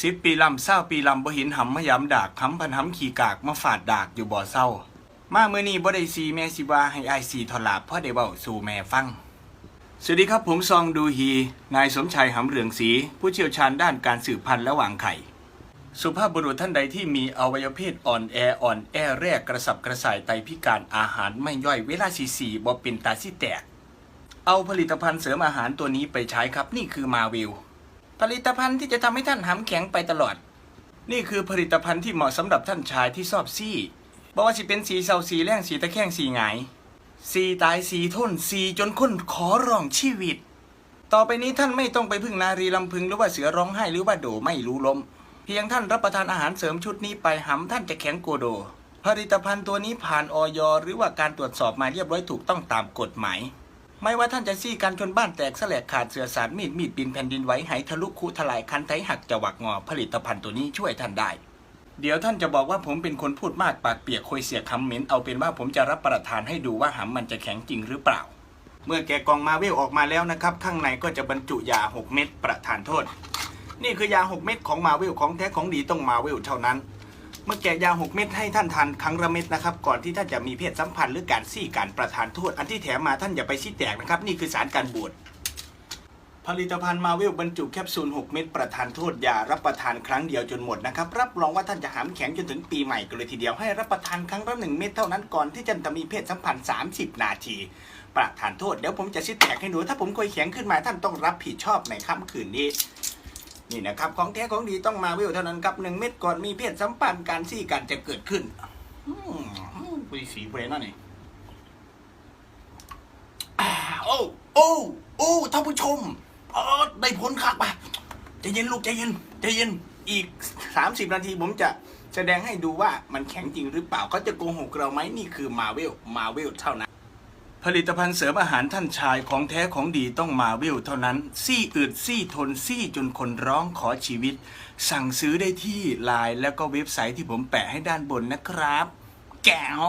สิบปีลำเศร้าปีลำบ่หินหำมะยำดากหำพันหำขี่กากมาฝาดดากอยู่บ่อเศร้า มาเมื่อนี้บ่ได้ซีแม่สิว่าให้อายสีทอลาบพ่อได้เว้าสู่แม่ฟัง สวัสดีครับผมซองดูฮี นายสมชัยหำเรืองศรีผู้เชี่ยวชาญด้านการสืบพันธุ์และวางไข่ สุภาพบุรุษท่านใดที่มีอวัยวเพศอ่อนแออ่อนแอแรกกระสับกระส่ายไตพิการอาหารไม่ย่อยเวลาสีสีบ่เป็นตาสิแตก เอาผลิตภัณฑ์เสริมอาหารตัวนี้ไปใช้ครับนี่คือมาวิล ผลิตภัณฑ์ที่จะทำให้ท่านหำแข็งไปตลอด นี่คือผลิตภัณฑ์ที่เหมาะสำหรับท่านชายที่ชอบซี่บอกว่าสิเป็นสีเศร้าสีแรงสีตะแคงสีหงายสีตายสีทนสีจนคนขอร้องชีวิต ต่อไปนี้ท่านไม่ต้องไปพึ่งนารีลำพึงหรือว่าเสือร้องไห้หรือว่าโดไม่รู้ลม เพียงท่านรับประทานอาหารเสริมชุดนี้ไปหำท่านจะแข็งโกโด ผลิตภัณฑ์ตัวนี้ผ่านออยหรือว่าการตรวจสอบมาเรียบร้อยถูกต้องตามกฎหมาย ไม่ว่าท่านจะซี่กันจนบ้านแตกสลกขาดเสือสารมีดมีดบินแผ่นดินไหวไหทะลุคุทลายคันไถหักจะหวักงอผลิตภัณฑ์ตัวนี้ช่วยท่านได้ เดี๋ยวท่านจะบอกว่าผมเป็นคนพูดมากปากเปียกคอยเสียคำเหม็นเอาเป็นว่าผมจะรับประทานให้ดูว่าหำมันจะแข็งจริงหรือเปล่า เมื่อแกกองมาเวลออกมาแล้วนะครับ ข้างในก็จะบรรจุยา 6 เม็ดประทานโทษ นี่คือยา 6 เม็ดของมาเวลของแท้ของดีต้องมาเวลเท่านั้น เมื่อแกะยา 6 เม็ดให้ท่านทานครั้งละเม็ดนะครับ ก่อนที่ท่านจะมีเพศสัมพันธ์หรือการซี่การประทานโทษอันที่แถมมาท่านอย่าไปซี่แตกนะครับ นี่คือสารการบวชผลิตภัณฑ์มาเวลบรรจุแคปซูล 6 เม็ดประทานโทษยารับประทานครั้งเดียวจนหมดนะครับ รับรองว่าท่านจะหามแข็งจนถึงปีใหม่กันเลยทีเดียวให้รับประทานครั้งละหนึ่งเม็ดเท่านั้นก่อนที่จะมีเพศสัมพันธ์ 30 นาที ประทานโทษเดี๋ยวผมจะชี้แจงให้ดูถ้าผมเคยแข็งขึ้นมาท่านต้องรับผิดชอบในค่ำคืนนี้ นี่นะครับของแท้ของดีต้องมาเวเท่านั้นครับหนึ่งเม็ดก่อนมีเพศสัมพันธ์การซี่กันจะเกิดขึ้นอืมปุยสีเบรนนั่นเองอ่โอ้โอ้โอ้ท่านผู้ชมออได้ผลครับปะใจเย็นลูกใจเย็นใจเย็นอีก 30 นาทีผมจะแสดงให้ดูว่ามันแข็งจริงหรือเปล่าเขาจะโกหกเราไหมนี่คือมาเวลมาเวลเท่านั้น ผลิตภัณฑ์เสริมอาหารท่านชายของแท้ของดีต้องมาวิวเท่านั้น ซี่อืดซี่ทนซี่จนคนร้องขอชีวิต สั่งซื้อได้ที่ไลน์แล้วก็เว็บไซต์ที่ผมแปะให้ด้านบนนะครับ แก้ว